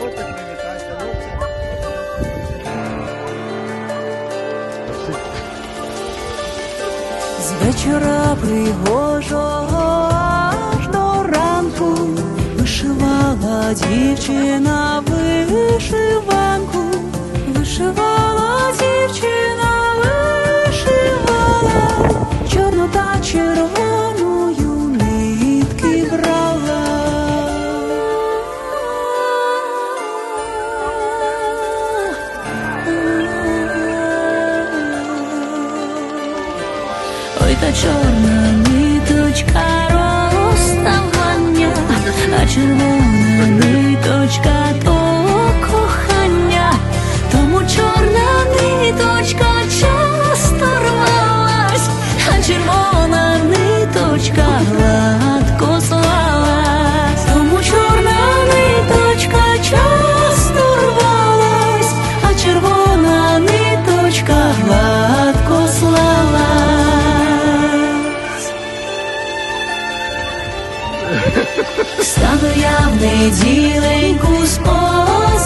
З вечора пригожого аж до ранку вишивала дівчина вишиванку. чорна ниточка. Стану я в неділеньку спокій.